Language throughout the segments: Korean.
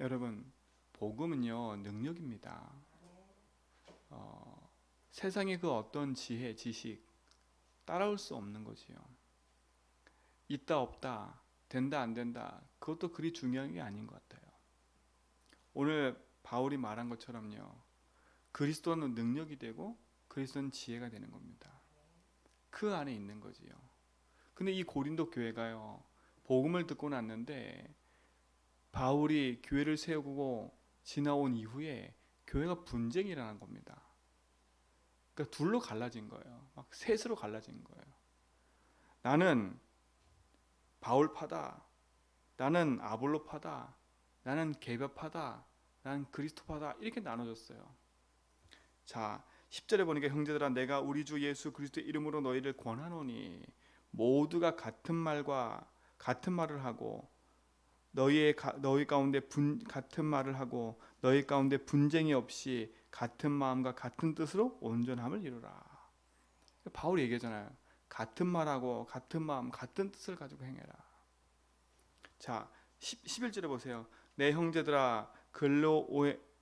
여러분 복음은요 능력입니다. 어, 세상의 그 어떤 지혜, 지식 따라올 수 없는 거지요. 있다 없다, 된다 안 된다 그것도 그리 중요한 게 아닌 것 같아요. 오늘 바울이 말한 것처럼요. 그리스도는 능력이 되고 그리스도는 지혜가 되는 겁니다. 그 안에 있는 거지요. 근데 이 고린도 교회가요. 복음을 듣고 났는데 바울이 교회를 세우고 지나온 이후에 교회가 분쟁이 일어난 겁니다. 그러니까 둘로 갈라진 거예요. 막 셋으로 갈라진 거예요. 나는 바울파다. 나는 아볼로파다. 나는 개별파다. 나는 그리스도파다. 이렇게 나눠졌어요. 자, 10절에 보니까 형제들아 내가 우리 주 예수 그리스도의 이름으로 너희를 권하노니 모두가 같은 말과 같은 말을 하고 너희의 가, 너희 가운데 분, 같은 말을 하고 너희 가운데 분쟁이 없이 같은 마음과 같은 뜻으로 온전함을 이루라. 바울이 얘기하잖아요. 같은 말하고 같은 마음, 같은 뜻을 가지고 행해라. 자, 10, 11절에 보세요. 내 형제들아 글로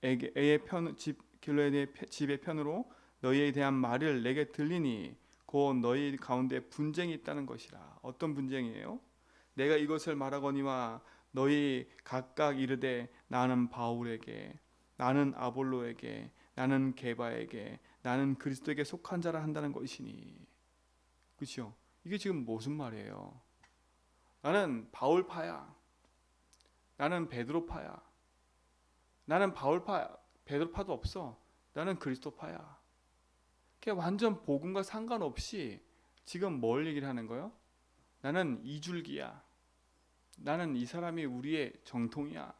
에게 편, 집 길로의 집의 편으로 너희에 대한 말을 내게 들리니 곧 너희 가운데 분쟁이 있다는 것이라. 어떤 분쟁이에요? 내가 이것을 말하거니와 너희 각각 이르되 나는 바울에게 나는 아볼로에게 나는 게바에게 나는 그리스도에게 속한 자라 한다는 것이니 그렇죠? 이게 지금 무슨 말이에요? 나는 바울파야. 나는 베드로파야. 나는 바울파, 베드로파도 없어. 나는 그리스도파야. 그게 완전 복음과 상관없이 지금 뭘 얘기를 하는 거예요? 나는 이줄기야. 나는 이 사람이 우리의 정통이야.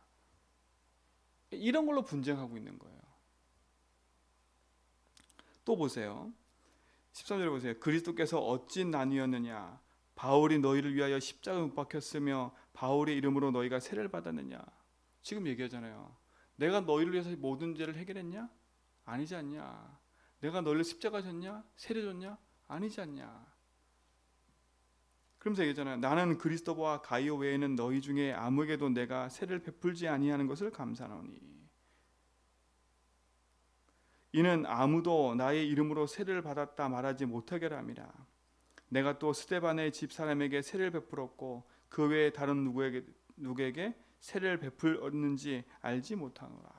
이런 걸로 분쟁하고 있는 거예요. 또 보세요. 13절에 보세요. 그리스도께서 어찌 나뉘었느냐? 바울이 너희를 위하여 십자가에 못 박혔으며 바울의 이름으로 너희가 세례를 받았느냐? 지금 얘기하잖아요. 내가 너희를 위해서 모든 죄를 해결했냐? 아니지 않냐? 내가 너희를 십자가 졌냐? 세례 줬냐? 아니지 않냐? 그러면서 얘기잖아요. 나는 그리스도와 가이오 외에는 너희 중에 아무에게도 내가 세례를 베풀지 아니하는 것을 감사하노니 이는 아무도 나의 이름으로 세례를 받았다 말하지 못하게 함이라. 내가 또 스테반의 집 사람에게 세례를 베풀었고 그 외에 다른 누구에게 누구에게 세례를 베풀었는지 알지 못하노라.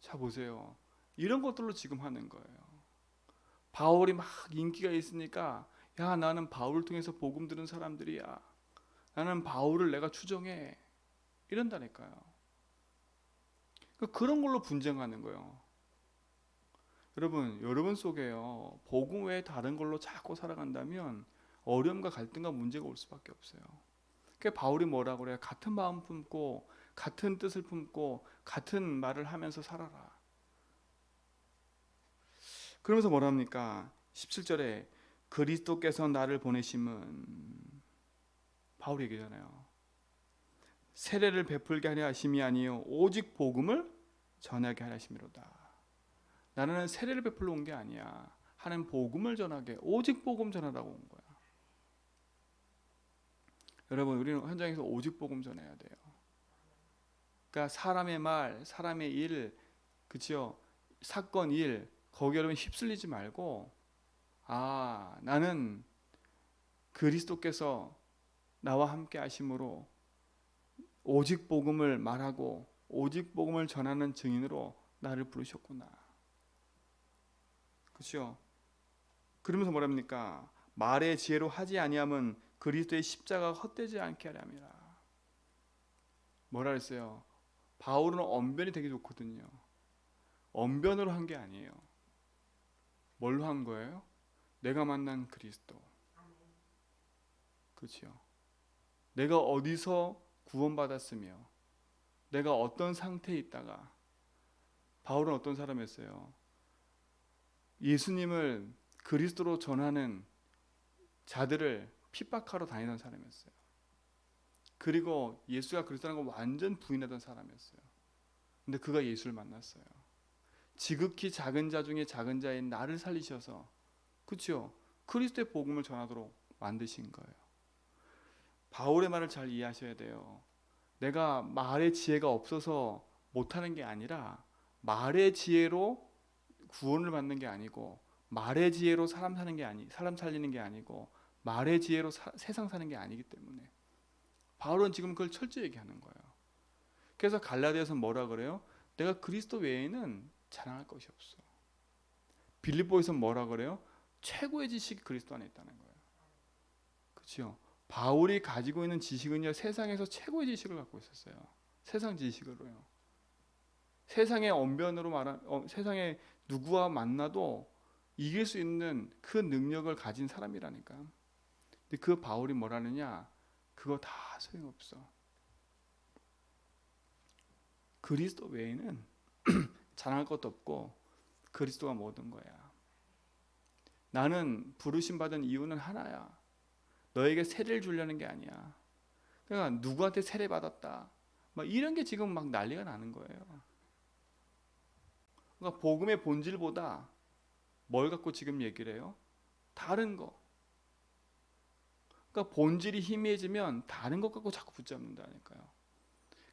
자 보세요. 이런 것들로 지금 하는 거예요. 바울이 막 인기가 있으니까 야 나는 바울을 통해서 복음 들은 사람들이야. 나는 바울을 내가 추정해. 이런다니까요. 그러니까 그런 걸로 분쟁하는 거예요. 여러분, 여러분 속에요. 복음 외에 다른 걸로 자꾸 살아간다면 어려움과 갈등과 문제가 올 수밖에 없어요. 그러니까 바울이 뭐라고 그래요? 같은 마음 품고 같은 뜻을 품고 같은 말을 하면서 살아라. 그러면서 뭐라 합니까? 17절에 그리스도께서 나를 보내심은 바울이 얘기잖아요. 세례를 베풀게 하려 하심이 아니요 오직 복음을 전하게 하려 하심이로다. 나는 세례를 베풀러 온 게 아니야. 하는 복음을 전하게 오직 복음 전하라고 온 거야. 여러분 우리는 현장에서 오직 복음 전해야 돼요. 그러니까 사람의 말, 사람의 일, 그치요? 사건 일 거기 여러분 휩쓸리지 말고 아 나는 그리스도께서 나와 함께 하심으로 오직 복음을 말하고 오직 복음을 전하는 증인으로 나를 부르셨구나. 그렇죠? 그러면서 뭐랍니까? 말의 지혜로 하지 아니함은 그리스도의 십자가가 헛되지 않게 하려함이라. 뭐라 그랬어요? 바울은 언변이 되게 좋거든요. 언변으로 한 게 아니에요. 뭘로 한 거예요? 내가 만난 그리스도. 그렇죠. 내가 어디서 구원받았으며 내가 어떤 상태에 있다가 바울은 어떤 사람이었어요? 예수님을 그리스도로 전하는 자들을 핍박하러 다니던 사람이었어요. 그리고 예수가 그리스도라는 걸 완전 부인하던 사람이었어요. 근데 그가 예수를 만났어요. 지극히 작은 자 중에 작은 자인 나를 살리셔서 그렇죠? 그리스도의 복음을 전하도록 만드신 거예요. 바울의 말을 잘 이해하셔야 돼요. 내가 말의 지혜가 없어서 못하는 게 아니라 말의 지혜로 구원을 받는 게 아니고 말의 지혜로 사람 사는 게 아니 사람 살리는 게 아니고 말의 지혜로 사- 세상 사는 게 아니기 때문에 바울은 지금 그걸 철저히 얘기하는 거예요. 그래서 갈라디아서 뭐라 그래요? 내가 그리스도 외에는 자랑할 것이 없어. 빌립보에서 뭐라 그래요? 최고의 지식이 그리스도 안에 있다는 거예요. 그렇죠? 바울이 가지고 있는 지식은요 세상에서 최고의 지식을 갖고 있었어요. 세상 지식으로요. 세상의 언변으로 말한 어, 세상에 누구와 만나도 이길 수 있는 그 능력을 가진 사람이라니까. 근데 그 바울이 뭐라느냐? 그거 다 소용없어. 그리스도 외에는 자랑할 것도 없고 그리스도가 모든 거야. 나는 부르심 받은 이유는 하나야. 너에게 세례를 주려는 게 아니야. 그러니까 누구한테 세례 받았다. 막 이런 게 지금 막 난리가 나는 거예요. 그러니까 복음의 본질보다 뭘 갖고 지금 얘기를 해요? 다른 거. 그러니까 본질이 희미해지면 다른 것 갖고 자꾸 붙잡는다니까요.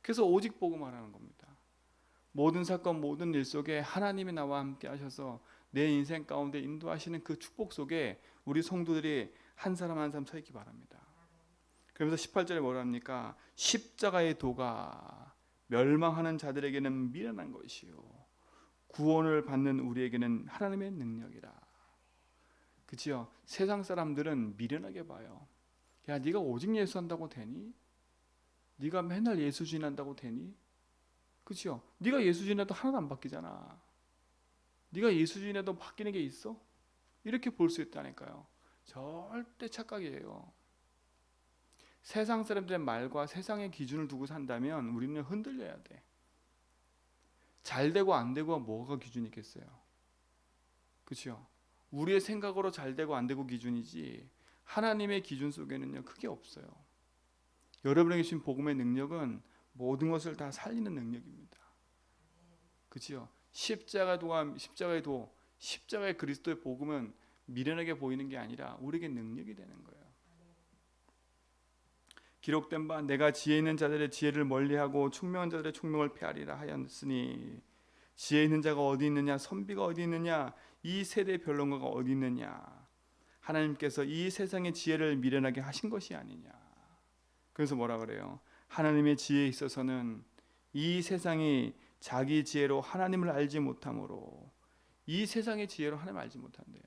그래서 오직 복음 하라는 겁니다. 모든 사건 모든 일 속에 하나님이 나와 함께 하셔서 내 인생 가운데 인도하시는 그 축복 속에 우리 성도들이 한 사람 한 사람 서 있기 바랍니다. 그러면서 18절에 뭐라 합니까? 십자가의 도가 멸망하는 자들에게는 미련한 것이요 구원을 받는 우리에게는 하나님의 능력이라. 그치요? 세상 사람들은 미련하게 봐요. 야, 네가 오직 예수 한다고 되니? 네가 맨날 예수 지난다고 되니? 그치요? 네가 예수 지내도 하나도 안 바뀌잖아. 네가 예수 지내도 바뀌는 게 있어? 이렇게 볼 수 있다니까요. 절대 착각이에요. 세상 사람들의 말과 세상의 기준을 두고 산다면 우리는 흔들려야 돼. 잘 되고 안 되고가 뭐가 기준이 있겠어요? 그렇죠? 우리의 생각으로 잘 되고 안 되고 기준이지 하나님의 기준 속에는요 크게 없어요. 여러분에게 주신 복음의 능력은 모든 것을 다 살리는 능력입니다. 그렇죠? 십자가 도가 십자가의 도 십자가의 그리스도의 복음은 미련하게 보이는 게 아니라 우리에게 능력이 되는 거예요. 기록된 바 내가 지혜 있는 자들의 지혜를 멀리하고 총명한 자들의 총명을 폐하리라 하였으니 지혜 있는 자가 어디 있느냐 선비가 어디 있느냐 이 세대의 변론가가 어디 있느냐. 하나님께서 이 세상의 지혜를 미련하게 하신 것이 아니냐. 그래서 뭐라 그래요? 하나님의 지혜에 있어서는 이 세상이 자기 지혜로 하나님을 알지 못함으로 이 세상의 지혜로 하나님 을 알지 못한대요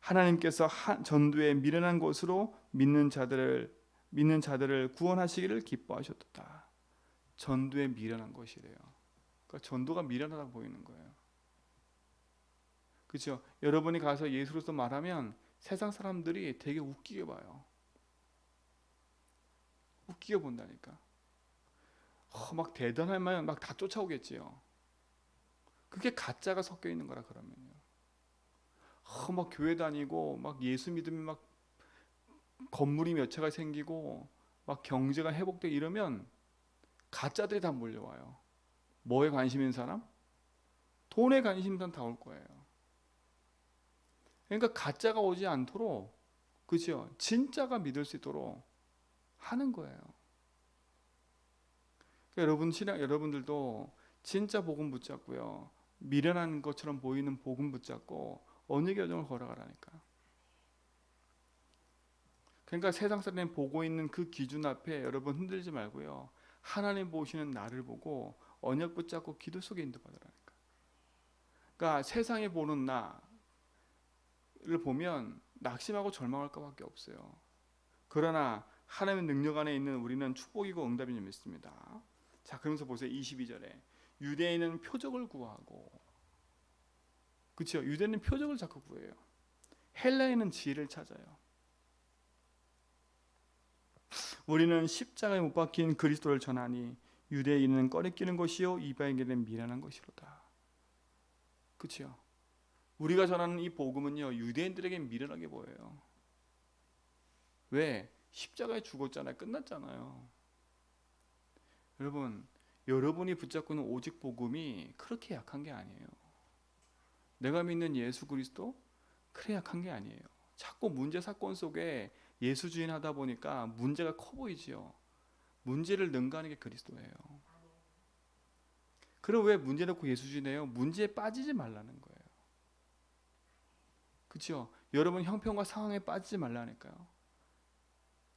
하나님께서 한- 전도의 미련한 것으로 믿는 자들을 믿는 자들을 구원하시기를 기뻐하셨다. 전도에 미련한 것이래요. 그러니까 전도가 미련하다 보이는 거예요. 그렇죠? 여러분이 가서 예수로서 말하면 세상 사람들이 되게 웃기게 봐요. 웃기게 본다니까. 어, 막 대단하면 막다 쫓아오겠지요. 그게 가짜가 섞여 있는 거라 그러면요. 어, 막 교회 다니고 막 예수 믿으면 막 건물이 몇 채가 생기고 막 경제가 회복돼 이러면 가짜들이 다 몰려와요. 뭐에 관심 있는 사람? 돈에 관심 있는 사람 다올 거예요. 그러니까 가짜가 오지 않도록 그죠? 진짜가 믿을 수 있도록 하는 거예요. 그러니까 여러분 신앙 여러분들도 진짜 복음 붙잡고요. 미련한 것처럼 보이는 복음 붙잡고 언의 결정을 걸어가라니까. 그러니까 세상 사람이 보고 있는 그 기준 앞에 여러분 흔들지 말고요. 하나님 보시는 나를 보고 언약 붙잡고 기도 속에 인도받으라니까. 그러니까 세상에 보는 나를 보면 낙심하고 절망할까밖에 없어요. 그러나 하나님의 능력 안에 있는 우리는 축복이고 응답이 믿습니다. 자, 그러면서 보세요. 22절에 유대인은 표적을 구하고 그렇죠? 유대인은 표적을 자꾸 구해요. 헬라인은 지혜를 찾아요. 우리는 십자가에 못 박힌 그리스도를 전하니 유대인은 꺼리끼는 것이요 이방인에게는 미련한 것이로다. 그렇죠? 우리가 전하는 이 복음은요 유대인들에게 미련하게 보여요. 왜? 십자가에 죽었잖아요. 끝났잖아요. 여러분, 여러분이 붙잡고 있는 오직 복음이 그렇게 약한 게 아니에요. 내가 믿는 예수 그리스도 그래 약한 게 아니에요. 자꾸 문제 사건 속에 예수 주인 하다 보니까 문제가 커 보이지요. 문제를 능가하는 게 그리스도예요. 그럼 왜 문제 놓고 예수 지내요? 문제에 빠지지 말라는 거예요. 그렇죠? 여러분 형편과 상황에 빠지지 말라니까요.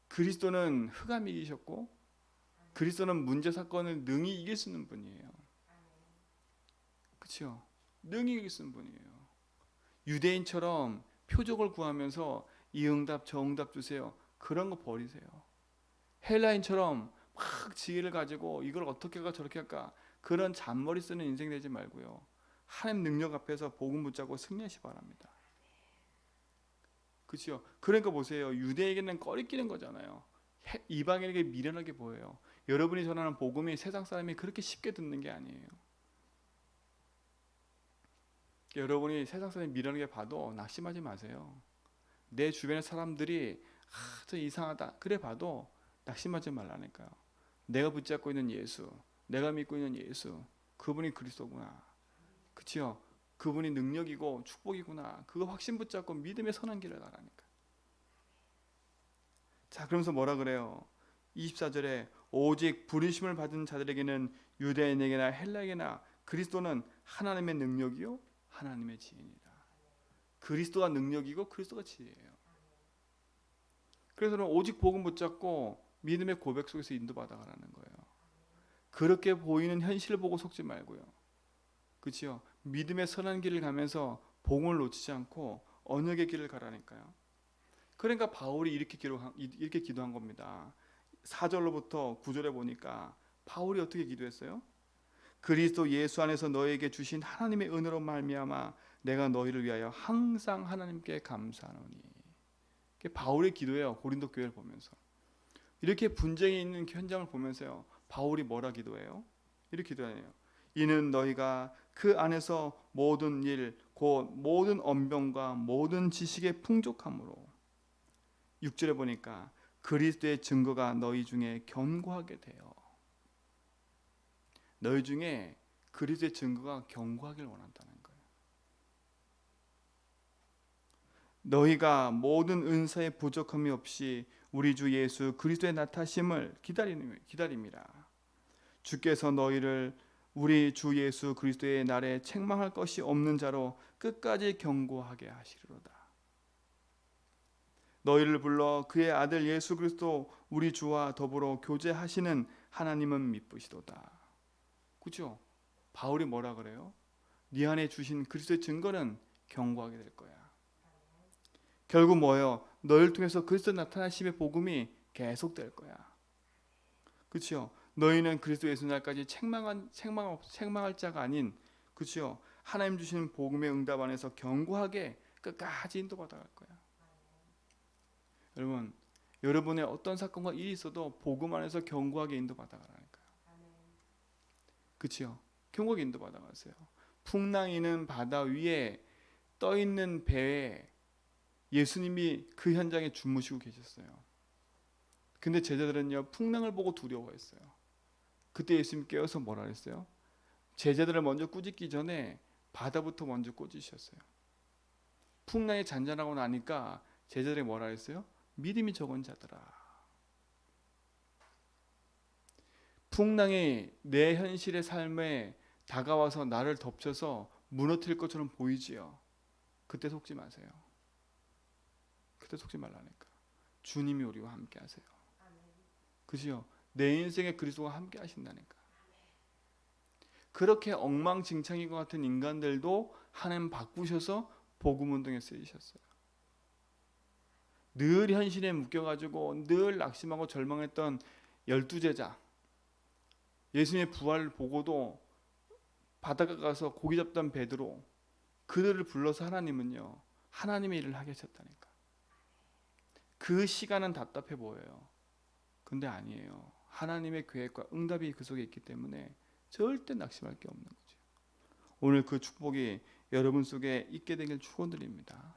그리스도는 흑암이 이기셨고 그리스도는 문제 사건을 능히 이길 수 있는 분이에요. 그렇죠? 능히 이길 수 있는 분이에요. 유대인처럼 표적을 구하면서 이 응답 저 응답 주세요. 그런 거 버리세요. 헬라인처럼 막 지혜를 가지고 이걸 어떻게 할까 저렇게 할까 그런 잔머리 쓰는 인생 되지 말고요. 하나님 능력 앞에서 복음 붙잡고 승리하시 바랍니다. 그렇죠? 그러니까 보세요. 유대에게는 꺼리끼는 거잖아요. 해- 이방인에게 미련하게 보여요. 여러분이 전하는 복음이 세상 사람이 그렇게 쉽게 듣는 게 아니에요. 여러분이 세상 사람이 미련하게 봐도 낙심하지 마세요. 내 주변의 사람들이 아, 저 이상하다. 그래 봐도 낙심하지 말라니까요. 내가 붙잡고 있는 예수, 내가 믿고 있는 예수, 그분이 그리스도구나. 그치요? 그분이 능력이고 축복이구나. 그거 확신 붙잡고 믿음의 선한 길을 가라니까. 자, 그러면서 뭐라 그래요? 24절에 오직 부르심을 받은 자들에게는 유대인에게나 헬라에게나 그리스도는 하나님의 능력이요 하나님의 지혜이다. 그리스도가 능력이고 그리스도가 지혜예요. 그래서는 오직 복음 붙잡고 믿음의 고백 속에서 인도받아 가라는 거예요. 그렇게 보이는 현실을 보고 속지 말고요. 그렇죠? 믿음의 선한 길을 가면서 복음을 놓치지 않고 언약의 길을 가라니까요. 그러니까 바울이 이렇게 기도한, 이렇게 기도한 겁니다. 4절로부터 9절에 보니까 바울이 어떻게 기도했어요? 그리스도 예수 안에서 너에게 주신 하나님의 은혜로 말미암아 내가 너희를 위하여 항상 하나님께 감사하노니. 그게 바울의 기도예요. 고린도 교회를 보면서. 이렇게 분쟁이 있는 현장을 보면서요. 바울이 뭐라 기도해요? 이렇게 기도해요. 이는 너희가 그 안에서 모든 일, 곧 모든 언변과 모든 지식의 풍족함으로 6절에 보니까 그리스도의 증거가 너희 중에 견고하게 되어 너희 중에 그리스도의 증거가 견고하길 원한다는 거예요. 너희가 모든 은사의 부족함이 없이 우리 주 예수 그리스도의 나타심을 기다리는 기다림이라. 주께서 너희를 우리 주 예수 그리스도의 날에 책망할 것이 없는 자로 끝까지 경고하게 하시리로다. 너희를 불러 그의 아들 예수 그리스도 우리 주와 더불어 교제하시는 하나님은 미쁘시도다. 그죠? 바울이 뭐라 그래요? 네 안에 주신 그리스도의 증거는 경고하게 될 거야. 결국 뭐예요? 너희를 통해서 그리스도 나타나심의 복음이 계속될 거야. 그렇죠? 너희는 그리스도 예수 날까지 책망한 책망 책망할 자가 아닌 그렇죠? 하나님 주시는 복음의 응답 안에서 견고하게 끝까지 인도받아 갈 거야. 여러분, 여러분의 어떤 사건과 일이 있어도 복음 안에서 견고하게 인도받아 가라니까요. 그렇죠? 견고하게 인도받아 가세요. 풍랑이는 바다 위에 떠 있는 배에 예수님이 그 현장에 주무시고 계셨어요. 근데 제자들은요 풍랑을 보고 두려워했어요. 그때 예수님 깨어서 뭐라 했어요? 제자들을 먼저 꾸짖기 전에 바다부터 먼저 꾸짖으셨어요. 풍랑이 잔잔하고 나니까 제자들이 뭐라 했어요? 믿음이 적은 자들아. 풍랑이 내 현실의 삶에 다가와서 나를 덮쳐서 무너뜨릴 것처럼 보이지요. 그때 속지 마세요. 그때 속지 말라니까. 주님이 우리와 함께 하세요. 그지요? 내 인생에 그리스도가 함께 하신다니까. 그렇게 엉망진창인 것 같은 인간들도 하나님 바꾸셔서 복음 운동에 쓰이셨어요. 늘 현실에 묶여가지고 늘 낙심하고 절망했던 열두 제자. 예수님의 부활을 보고도 바닷가 가서 고기 잡던 베드로 그들을 불러서 하나님은요 하나님의 일을 하게 하셨다니까. 그 시간은 답답해 보여요. 근데 아니에요. 하나님의 계획과 응답이 그 속에 있기 때문에 절대 낙심할 게 없는 거죠. 오늘 그 축복이 여러분 속에 있게 되길 축원드립니다.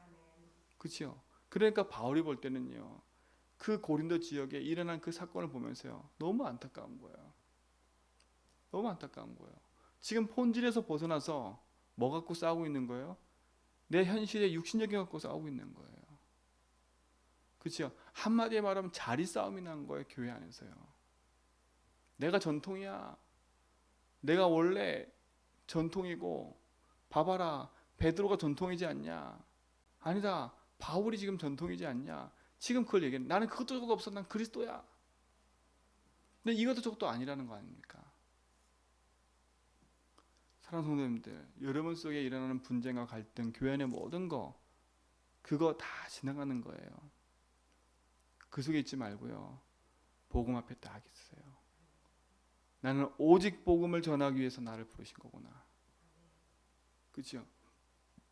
그렇죠? 그러니까 바울이 볼 때는요. 그 고린도 지역에 일어난 그 사건을 보면서요. 너무 안타까운 거예요. 너무 안타까운 거예요. 지금 본질에서 벗어나서 뭐 갖고 싸우고 있는 거예요? 내 현실의 육신적인 갖고 싸우고 있는 거예요. 그렇죠? 한마디에 말하면 자리 싸움이 난 거예요 교회 안에서요. 내가 전통이야. 내가 원래 전통이고 봐봐라 베드로가 전통이지 않냐? 아니다. 바울이 지금 전통이지 않냐? 지금 그걸 얘기해. 나는 그것도 저것도 없어. 난 그리스도야. 근데 이것도 저것도 아니라는 거 아닙니까? 사랑하는 성도님들, 여러분 속에 일어나는 분쟁과 갈등, 교회 안의 모든 거 그거 다 지나가는 거예요. 그 속에 있지 말고요. 복음 앞에 딱 있으세요. 나는 오직 복음을 전하기 위해서 나를 부르신 거구나. 그렇죠?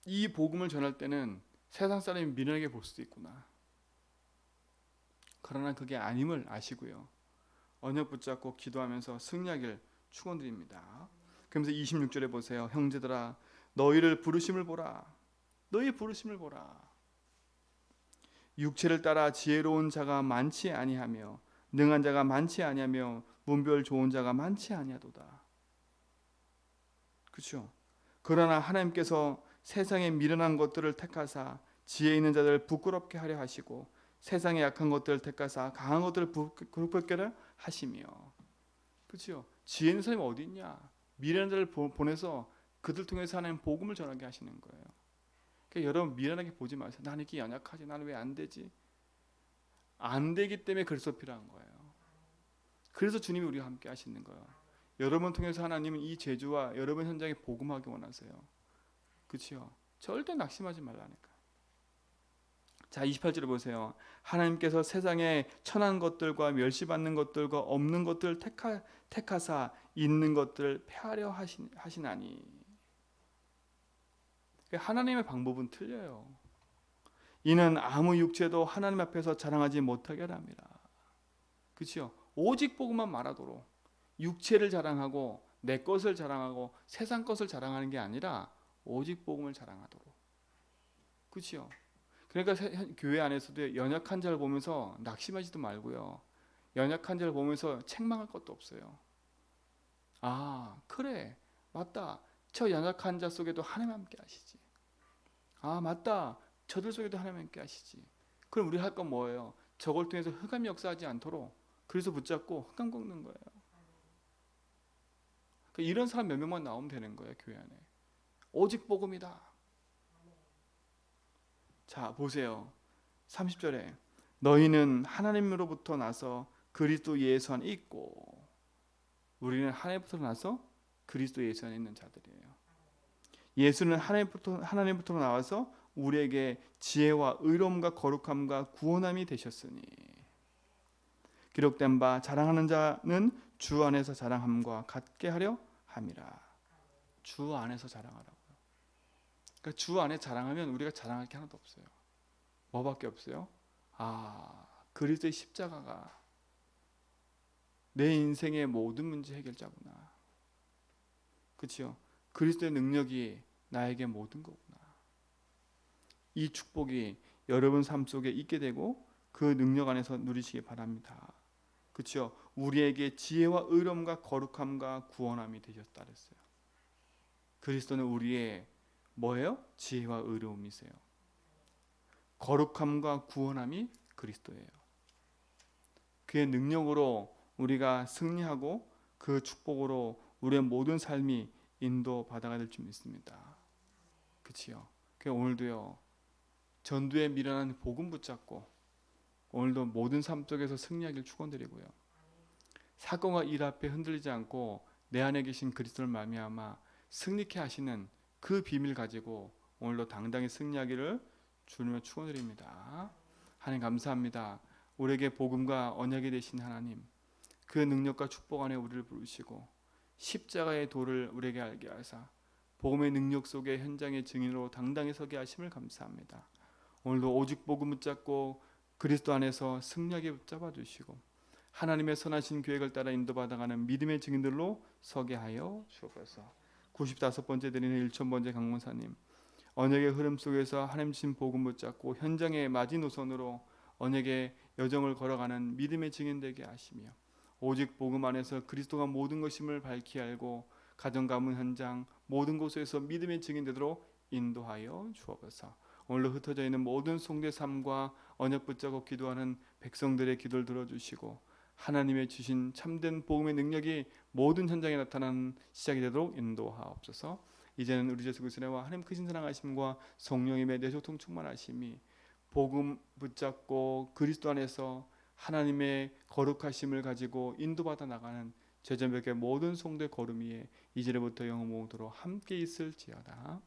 이 복음을 전할 때는 세상 사람이 미련하게 볼 수도 있구나. 그러나 그게 아님을 아시고요. 언약 붙잡고 기도하면서 승리하길 축원드립니다. 그러면서 26절에 보세요. 형제들아 너희를 부르심을 보라. 너희 부르심을 보라. 육체를 따라 지혜로운 자가 많지 아니하며 능한 자가 많지 아니하며 문별 좋은 자가 많지 아니하도다. 그렇죠? 그러나 하나님께서 세상에 미련한 것들을 택하사 지혜 있는 자들을 부끄럽게 하려 하시고 세상에 약한 것들을 택하사 강한 것들을 부끄럽게 하려 하시며 그렇죠? 지혜 있는 사람이 어디 있냐? 미련한 자를 보내서 그들 통해서 하나님 복음을 전하게 하시는 거예요. 그러니까 여러분 미련하게 보지 마세요. 나는 이렇게 연약하지. 나는 왜 안 되지? 안 되기 때문에 그리스도 필요한 거예요. 그래서 주님이 우리와 함께 하시는 거예요. 여러분 통해서 하나님은 이 제주와 여러분 현장에 복음하기 원하세요. 그렇죠? 절대 낙심하지 말라니까. 자, 28절을 보세요. 하나님께서 세상에 천한 것들과 멸시받는 것들과 없는 것들을 택하, 택하사 있는 것들을 폐하려 하시, 하시나니. 하나님의 방법은 틀려요. 이는 아무 육체도 하나님 앞에서 자랑하지 못하게 합니다. 그렇죠? 오직 복음만 말하도록 육체를 자랑하고 내 것을 자랑하고 세상 것을 자랑하는 게 아니라 오직 복음을 자랑하도록. 그렇죠? 그러니까 교회 안에서도 연약한 자를 보면서 낙심하지도 말고요. 연약한 자를 보면서 책망할 것도 없어요. 아, 그래. 맞다. 저 연약한 자 속에도 하나님 함께 하시지. 아, 맞다. 저들 속에도 하나님 함께 하시지. 그럼 우리 할 건 뭐예요? 저걸 통해서 흑암이 역사하지 않도록 그래서 붙잡고 흑암 꺾는 거예요. 그러니까 이런 사람 몇 명만 나오면 되는 거예요, 교회 안에. 오직 복음이다. 자, 보세요. 30절에 너희는 하나님으로부터 나서 그리스도 예수 안에 있고 우리는 하나님부터 나서 그리스도 예수 안에 있는 자들이에요. 예수는 하나님부터 하나님부터 나와서 우리에게 지혜와 의로움과 거룩함과 구원함이 되셨으니 기록된 바 자랑하는 자는 주 안에서 자랑함과 같게 하려 함이라. 주 안에서 자랑하라고요. 그러니까 주 안에 자랑하면 우리가 자랑할 게 하나도 없어요. 뭐밖에 없어요? 아, 그리스도의 십자가가 내 인생의 모든 문제 해결자구나. 그렇죠? 그리스도의 능력이 나에게 모든 거구나. 이 축복이 여러분 삶 속에 있게 되고 그 능력 안에서 누리시기 바랍니다. 그렇죠? 우리에게 지혜와 의로움과 거룩함과 구원함이 되셨다 그랬어요. 그리스도는 우리의 뭐예요? 지혜와 의로움이세요. 거룩함과 구원함이 그리스도예요. 그의 능력으로 우리가 승리하고 그 축복으로 우리의 모든 삶이 인도 받아가 될줄 믿습니다. 그치요? 그 오늘도요. 전두에 미련한 복음 붙잡고 오늘도 모든 삶 속에서 승리하길 축원드리고요. 사건과 일 앞에 흔들리지 않고 내 안에 계신 그리스도를 말미암아 승리케 하시는 그 비밀 가지고 오늘도 당당히 승리하기를 주님의 축원드립니다. 하나님 감사합니다. 우리에게 복음과 언약이 되신 하나님 그 능력과 축복 안에 우리를 부르시고 십자가의 도를 우리에게 알게 하사 복음의 능력 속에 현장의 증인으로 당당히 서게 하심을 감사합니다. 오늘도 오직 복음 붙잡고 그리스도 안에서 승리하게 붙잡아 주시고 하나님의 선하신 계획을 따라 인도받아가는 믿음의 증인들로 서게 하여 주옵소서. 95번째 드리는 1천번째 강문사님 언약의 흐름 속에서 하나님 신 복음 붙잡고 현장의 마지노선으로 언약의 여정을 걸어가는 믿음의 증인 되게 하시며 오직 복음 안에서 그리스도가 모든 것임을 밝히 알고 가정 가문 현장 모든 곳에서 믿음의 증인 되도록 인도하여 주옵소서. 오늘로 흩어져 있는 모든 송대 삶과 언약 붙잡고 기도하는 백성들의 기도를 들어주시고 하나님의 주신 참된 복음의 능력이 모든 현장에 나타나는 시작이 되도록 인도하옵소서. 이제는 우리 예수 그리스도와 하나님 크신 사랑하심과 성령님의 내조통 충만하심이 복음 붙잡고 그리스도 안에서 하나님의 거룩하심을 가지고 인도받아 나가는 제자백의 모든 성도의 걸음 위에 이제부터 영원 모도록 함께 있을지어다.